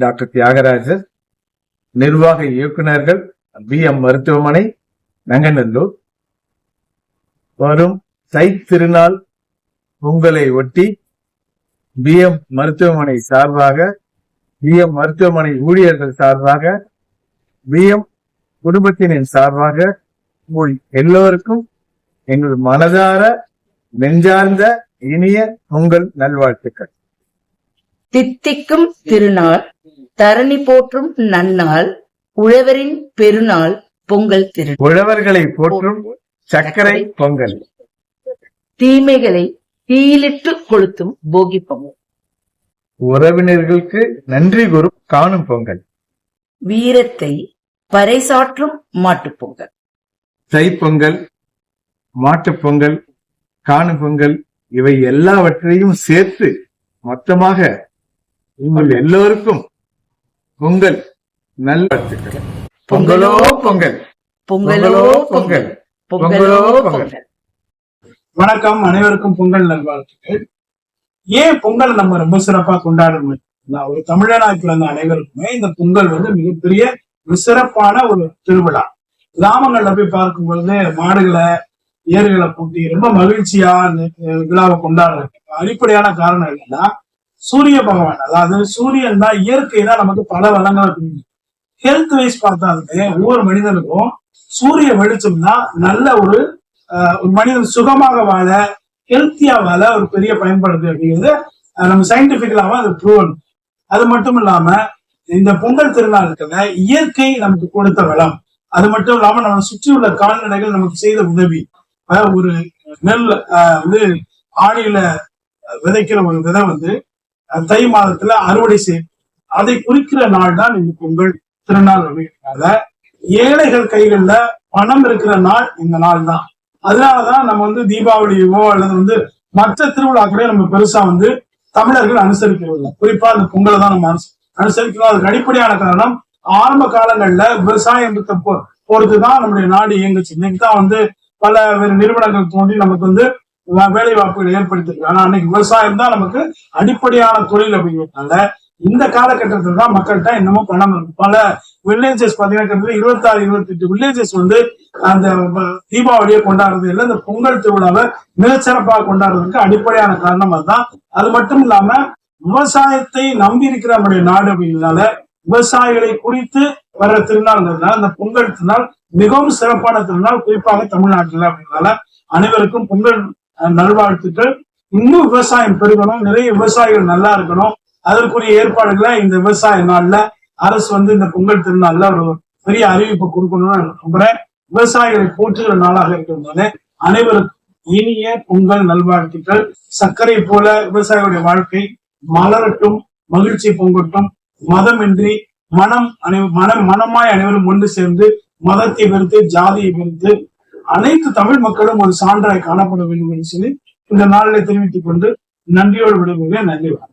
Doctor Thyagarajar நிர்வாக இயக்குநர்கள் B M மருத்துவமனை நங்கநல்லூர். வரும் தை திருநாள் பொங்கலை ஒட்டி பி எம் மருத்துவமனை சார்பாக பி எம் மருத்துவமனை ஊழியர்கள் சார்பாக பி எம் குடும்பத்தினர் சார்பாக உங்கள் எல்லோருக்கும் எங்கள் மனதார நெஞ்சார்ந்த இனிய உங்கள் நல்வாழ்த்துக்கள். தித்திக்கும் திருநாள் தரணி போற்றும் நன்னாள் உழவரின் பெருநாள் பொங்கல் திரு உழவர்களை போற்றும் சர்க்கரை பொங்கல். தீமைகளை தீயிலிட்டு கொளுத்தும் போகி பொங்கல் உறவினர்களுக்கு நன்றி கூறும் காணும் பொங்கல். வீரத்தை பறைசாற்றும் மாட்டுப் பொங்கல். தைப்பொங்கல் மாட்டுப் பொங்கல் காணும் பொங்கல் இவை எல்லாவற்றையும் சேர்த்து மொத்தமாக உங்கள் எல்லோருக்கும் பொங்கல். நல்வாழ்த்துக்கள் பொங்கலோ பொங்கல். பொங்கலோ பொங்கல் பொங்கலோ. பொங்கல். வணக்கம். அனைவருக்கும் பொங்கல் நல்வாழ்த்துக்கள். ஏன் பொங்கல் நம்ம ரொம்ப சிறப்பா கொண்டாடணும்? ஒரு தமிழனா பிறந்த அனைவருக்குமே இந்த பொங்கல் வந்து மிகப்பெரிய ஒரு சிறப்பான ஒரு திருவிழா. கிராமங்கள்ல போய் பார்க்கும் பொழுது மாடுகளை ஏறுகளை பூட்டி ரொம்ப மகிழ்ச்சியா அஹ், விழாவை கொண்டாடுறதுக்கு அடிப்படையான காரணம் என்னன்னா சூரிய பகவான். அதாவது சூரியன் தான் இயற்கை தான் நமக்கு பல வளங்களை ஹெல்த் வைஸ் பார்த்தாலுமே ஒவ்வொரு மனிதனுக்கும் சூரிய வெளிச்சம் தான் நல்ல ஒரு ஒரு மனிதன் சுகமாக வாழ ஹெல்த்தியா வாழ ஒரு பெரிய பயன்படுது அப்படிங்கிறது நம்ம சயின்டிபிக்கலாம அது ப்ரூவன் அது மட்டும் இல்லாம இந்த பொங்கல் திருநாளுக்குல இயற்கை நமக்கு கொடுத்த வளம். அது மட்டும் இல்லாம நம்ம சுற்றி உள்ள கால்நடைகள் நமக்கு செய்த உதவி. ஒரு நெல் ஆஹ் வந்து ஆடியில விதைக்கிற ஒரு விதை வந்து தை மாதத்துல அறுவடை செய்யும். அதை குறிக்கிற நாள் தான் இந்த பொங்கல் திருநாள் அப்படிங்கிறதுனால ஏழைகள் கைகள்ல பணம் இருக்கிற நாள் இந்த நாள் தான். அதனாலதான் நம்ம வந்து தீபாவளியோ அல்லது வந்து மற்ற திருவிழாக்களையும் நம்ம பெருசா வந்து தமிழர்கள் அனுசரிக்கிறதில்லை குறிப்பா அந்த பொங்கலை தான் நம்ம அனுசரிக்கிறோம் அதுக்கு அடிப்படையான காரணம் ஆரம்ப காலங்கள்ல விவசாயம் பொறுத்து பொறுத்துதான் நம்முடைய நாடு இயங்குச்சு. இன்னைக்கு தான் வந்து பல வேறு நிறுவனங்கள் தோன்றி நமக்கு வந்து வேலை வாய்ப்புகளை ஏற்படுத்திருக்கு ஆனா அன்னைக்கு விவசாயம் தான் நமக்கு அடிப்படையான தொழில் அப்படிங்கிறதுனால இந்த காலகட்டத்தில் தான் மக்கள்கிட்ட இன்னமும் பணம் பல வில்லேஜஸ் பாத்தீங்கன்னா இருபத்தாறு இருபத்தி எட்டு வில்லேஜஸ் வந்து அந்த தீபாவளியை கொண்டாடுறது இல்லை இந்த பொங்கல் திருவிழாவை மிகச்சிறப்பாக கொண்டாடுறதுக்கு அடிப்படையான காரணம் அதுதான். அது மட்டும் இல்லாம விவசாயத்தை நம்பி இருக்கிற நம்முடைய நாடு அப்படிங்கிறதுனால விவசாயிகளை குறித்து வர்ற திருநாள்ங்கிறதுனால அந்த பொங்கல் திருநாள் மிகவும் சிறப்பான திருநாள் குறிப்பாக தமிழ்நாட்டில் அப்படிங்கிறதுனால அனைவருக்கும் பொங்கல் நல்வாழ்த்துக்கள். இன்னும் விவசாயம் பெருகணும். நிறைய விவசாயிகள் நல்லா இருக்கணும். அதற்குரிய ஏற்பாடுகளை இந்த விவசாய நாள்ல அரசு வந்து இந்த பொங்கல் திருநாள்ல ஒரு பெரிய அறிவிப்பு கொடுக்கணும்னு நம்புறேன். விவசாயிகளை போற்றுகிற நாளாக இருக்கின்றன. அனைவருக்கும் இனிய பொங்கல் நல்வாழ்த்துக்கள். சர்க்கரை போல விவசாயிகளுடைய வாழ்க்கை மலரட்டும் மகிழ்ச்சி பொங்கட்டும். மதமின்றி மனம் அனை மனம் மனமாய் அனைவரும் ஒன்று சேர்ந்து மதத்தை வெறுத்து ஜாதியை வெறுத்து அனைத்து தமிழ் மக்களும் ஒரு சான்றாய் காணப்பட வேண்டும் என்று சொல்லி இந்த நாளில் தெரிவித்துக் கொண்டு நன்றியோடு விடுகிறேன் நன்றி வணக்கம்.